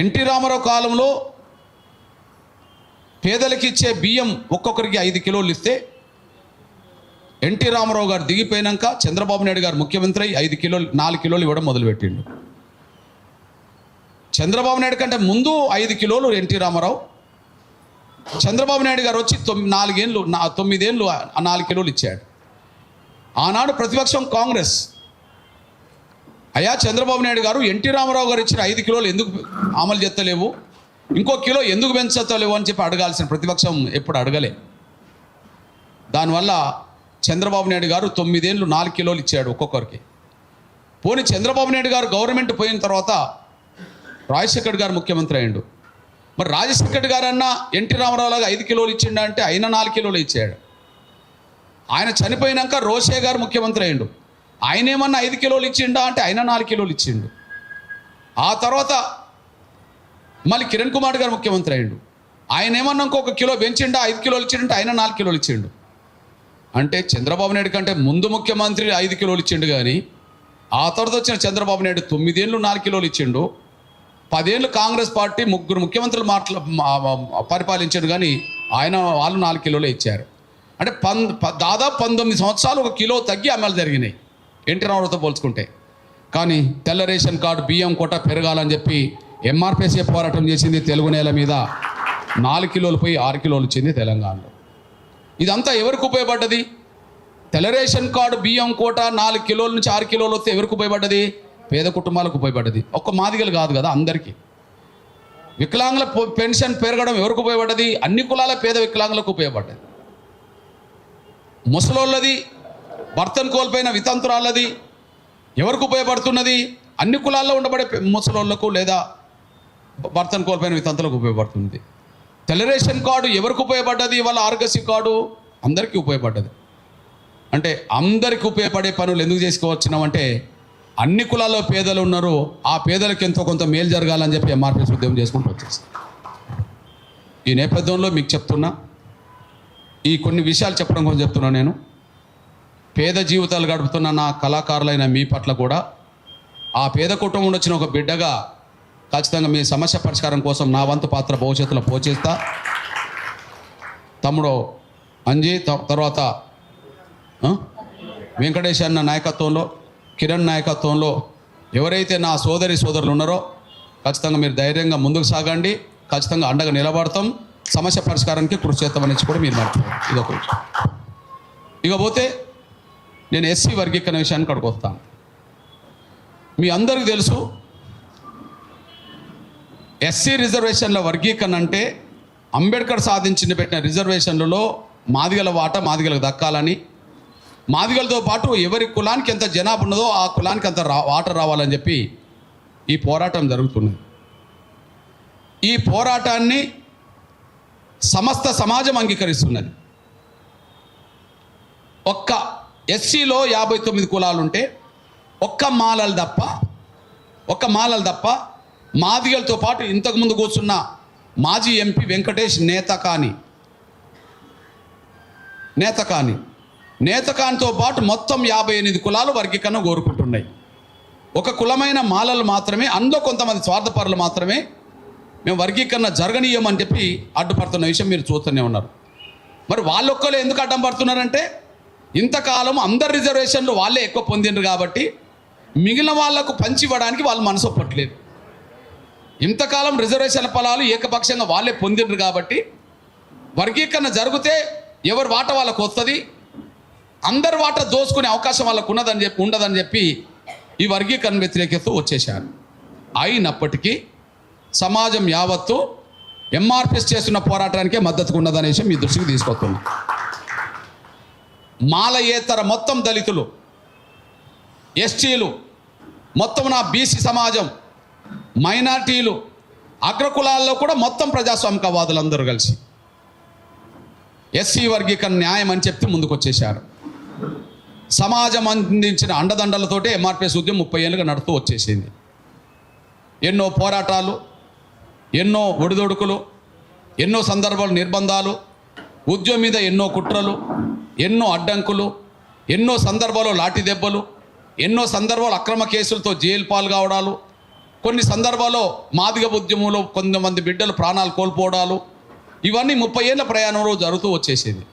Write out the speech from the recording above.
NT Ramarao కాలంలో పేదలకి ఇచ్చే బియ్యం ఒక్కొక్కరికి ఐదు కిలోలు ఇస్తే ఎన్టీ రామారావు గారు దిగిపోయినాక చంద్రబాబు నాయుడు గారు ముఖ్యమంత్రి అయి ఐదు కిలోలు నాలుగు కిలోలు ఇవ్వడం మొదలుపెట్టిండు. చంద్రబాబు నాయుడు కంటే ముందు ఐదు కిలోలు ఎన్టీ రామారావు. చంద్రబాబు నాయుడు గారు వచ్చి తొమ్మిది నాలుగేళ్ళు నా తొమ్మిదేళ్ళు నాలుగు కిలోలు ఇచ్చాడు. ఆనాడు ప్రతిపక్షం కాంగ్రెస్. అయ్యా చంద్రబాబు నాయుడు గారు ఎన్టీ రామారావు గారు ఇచ్చిన ఐదు కిలోలు ఎందుకు అమలు చేస్తలేవు ఇంకో కిలో ఎందుకు పెంచలేవు అని చెప్పి అడగాల్సిన ప్రతిపక్షం ఎప్పుడు అడగలే. దానివల్ల చంద్రబాబు నాయుడు గారు తొమ్మిదేళ్ళు నాలుగు కిలోలు ఇచ్చాడు ఒక్కొక్కరికి. పోనీ చంద్రబాబు నాయుడు గారు గవర్నమెంట్ పోయిన తర్వాత రాజశేఖర్ గారు ముఖ్యమంత్రి అయ్యాడు. మరి రాజశేఖర్ గారు అన్న ఎన్టీ రామారావు లాగా ఐదు కిలోలు ఇచ్చిండంటే ఆయన నాలుగు కిలోలు ఇచ్చాడు. ఆయన చనిపోయినాక రోషే గారు ముఖ్యమంత్రి అయ్యాడు. ఆయన ఏమన్నా ఐదు కిలోలు ఇచ్చిండా అంటే ఆయన నాలుగు కిలోలు ఇచ్చిండు. ఆ తర్వాత మళ్ళీ కిరణ్ కుమార్ గారు ముఖ్యమంత్రి అయ్యిండు. ఆయన ఏమన్నా ఇంకొక కిలో పెంచిండా ఐదు కిలోలు ఇచ్చిండంటే ఆయన నాలుగు కిలోలు ఇచ్చిండు. అంటే చంద్రబాబు నాయుడు కంటే ముందు ముఖ్యమంత్రి ఐదు కిలోలు ఇచ్చిండు కానీ ఆ తర్వాత వచ్చిన చంద్రబాబు నాయుడు తొమ్మిదేళ్ళు నాలుగు కిలోలు ఇచ్చిండు. పదేళ్ళు కాంగ్రెస్ పార్టీ ముగ్గురు ముఖ్యమంత్రులు మాట్లా మా- పరిపాలించాడు కానీ ఆయన వాళ్ళు నాలుగు కిలోలే ఇచ్చారు. అంటే పం ప- దాదాపు పంతొమ్మిది సంవత్సరాలు ఒక కిలో తగ్గి అమలు జరిగినాయి. ఎన్టీ రామారావుతో పోల్చుకుంటే. కానీ తెల్ల రేషన్ కార్డు బియ్యం కోట పెరగాలని చెప్పి ఎంఆర్పిఎస్ఏ పోరాటం చేసింది తెలుగు నేల మీద. నాలుగు కిలోలు పోయి ఆరు కిలోలు వచ్చింది తెలంగాణలో. ఇదంతా ఎవరికి ఉపయోగపడ్డది? తెల్ల రేషన్ కార్డు బియ్యం కోట నాలుగు కిలోల నుంచి ఆరు కిలోలు వస్తే ఎవరికి ఉపయోగపడ్డది? పేద కుటుంబాలకు ఉపయోగపడ్డది. ఒక్క మాదిగలు కాదు కదా అందరికీ. వికలాంగుల పెన్షన్ పెరగడం ఎవరికి ఉపయోగపడ్డది? అన్ని కులాల పేద వికలాంగులకు ఉపయోగపడ్డది. ముసలోళ్ళది భర్తను కోల్పోయిన వితంతురాలది ఎవరికి ఉపయోగపడుతున్నది? అన్ని కులాల్లో ఉండబడే ముసలోళ్ళకు ముసలోళ్ళకు లేదా భర్తను కోల్పోయిన వితంతులకు ఉపయోగపడుతుంది తెలరేషన్ కార్డు ఎవరికి ఉపయోగపడ్డది? వాళ్ళ ఆరోగ్యశ్రీ కార్డు అందరికీ ఉపయోగపడ్డది. అంటే అందరికి ఉపయోగపడే పనులు ఎందుకు చేసుకోవచ్చినామంటే అన్ని కులాల్లో పేదలు ఉన్నారు ఆ పేదలకు ఎంతో కొంత మేలు జరగాలని చెప్పి ఎంఆర్పిఎస్ ఉద్యమం చేసుకుంటూ వచ్చేస్తాం ఈ నేపథ్యంలో మీకు చెప్తున్నా ఈ కొన్ని విషయాలు చెప్పడం కోసం చెప్తున్నా నేను. పేద జీవితాలు గడుపుతున్న నా కళాకారులైన మీ పట్ల కూడా ఆ పేద కుటుంబం వచ్చిన ఒక బిడ్డగా ఖచ్చితంగా మీ సమస్య పరిష్కారం కోసం నా వంతు పాత్ర భవిష్యత్తులో పోషిస్తా. తమ్ముడు అంజీ త- తర్వాత వెంకటేష్ అన్న నాయకత్వంలో కిరణ్ నాయకత్వంలో ఎవరైతే నా సోదరి సోదరులు ఉన్నారో ఖచ్చితంగా మీరు ధైర్యంగా ముందుకు సాగండి. ఖచ్చితంగా అండగా నిలబడతాం. సమస్య పరిష్కారానికి కృషి చేస్తామని కూడా మీరు మర్చిపోయారు ఇది ఒక ఇకపోతే నేను ఎస్సీ వర్గీకరణ విషయానికి అక్కడికి వస్తాను. మీ అందరికీ తెలుసు ఎస్సీ రిజర్వేషన్ల వర్గీకరణ అంటే అంబేద్కర్ సాధించిన పెట్టిన రిజర్వేషన్లలో మాదిగల వాట మాదిగలకు దక్కాలని మాదిగలతో పాటు ఎవరి కులానికి ఎంత జనాభా ఉన్నదో ఆ కులానికి అంత రా వాటర్ రావాలని చెప్పి ఈ పోరాటం జరుగుతున్నది. ఈ పోరాటాన్ని సమస్త సమాజం అంగీకరిస్తున్నది. ఒక్క ఎస్సీలో యాభై తొమ్మిది కులాలు ఉంటే ఒక్క మాలలు తప్ప ఒక్క మాలలు తప్ప మాదిగలతో పాటు ఇంతకుముందు కూర్చున్న మాజీ ఎంపీ వెంకటేష్ నేత కాని నేత కాని నేత కానితో పాటు మొత్తం యాభై ఎనిమిది కులాలు వర్గీకరణ కోరుకుంటున్నాయి. ఒక కులమైన మాలలు మాత్రమే అందులో కొంతమంది స్వార్థపరులు మాత్రమే మేము వర్గీకరణ జరగనీయమని చెప్పి అడ్డుపడుతున్న విషయం మీరు చూస్తూనే ఉన్నారు. మరి వాళ్ళొక్కరు ఎందుకు అడ్డం పడుతున్నారంటే ఇంతకాలం అందరు రిజర్వేషన్లు వాళ్ళే ఎక్కువ పొందిండ్రు కాబట్టి మిగిలిన వాళ్ళకు పంచి ఇవ్వడానికి వాళ్ళు మనసు ఒప్పట్లేదు. ఇంతకాలం రిజర్వేషన్ ఫలాలు ఏకపక్షంగా వాళ్ళే పొందిండ్రు కాబట్టి వర్గీకరణ జరిగితే ఎవరి వాట వాళ్ళకు వస్తుంది? అందరి వాట దోసుకునే అవకాశం వాళ్ళకు ఉన్నదని చెప్పి ఉండదని చెప్పి ఈ వర్గీకరణ వ్యతిరేకత వచ్చేశారు. అయినప్పటికీ సమాజం యావత్తు ఎంఆర్పిఎస్ చేస్తున్న పోరాటానికే మద్దతుగా ఉన్నదనే విషయం మీ దృష్టికి తీసుకొస్తున్నా. మాలయేతర మొత్తం దళితులు ఎస్టీలు మొత్తం నా బీసీ సమాజం మైనార్టీలు అగ్రకులాల్లో కూడా మొత్తం ప్రజాస్వామికవాదులు అందరూ కలిసి ఎస్సీ వర్గీకరణ న్యాయం అని చెప్తే ముందుకొచ్చేశారు. సమాజం అందించిన అండదండలతోటే ఎంఆర్పిఎస్ ఉద్యమం ముప్పై ఏళ్ళుగా నడుతూ వచ్చేసింది. ఎన్నో పోరాటాలు ఎన్నో ఒడిదొడుకులు ఎన్నో సందర్భాలు నిర్బంధాలు ఉద్యమం మీద ఎన్నో కుట్రలు ఎన్నో అడ్డంకులు ఎన్నో సందర్భాల్లో లాఠీ దెబ్బలు ఎన్నో సందర్భాలు అక్రమ కేసులతో జైలు పాలు కావడాలు కొన్ని సందర్భాల్లో మాదిగ ఉద్యమంలో కొంతమంది బిడ్డలు ప్రాణాలు కోల్పోవడాలు ఇవన్నీ ముప్పై ఏళ్ళ ప్రయాణంలో జరుగుతూ వచ్చేసేది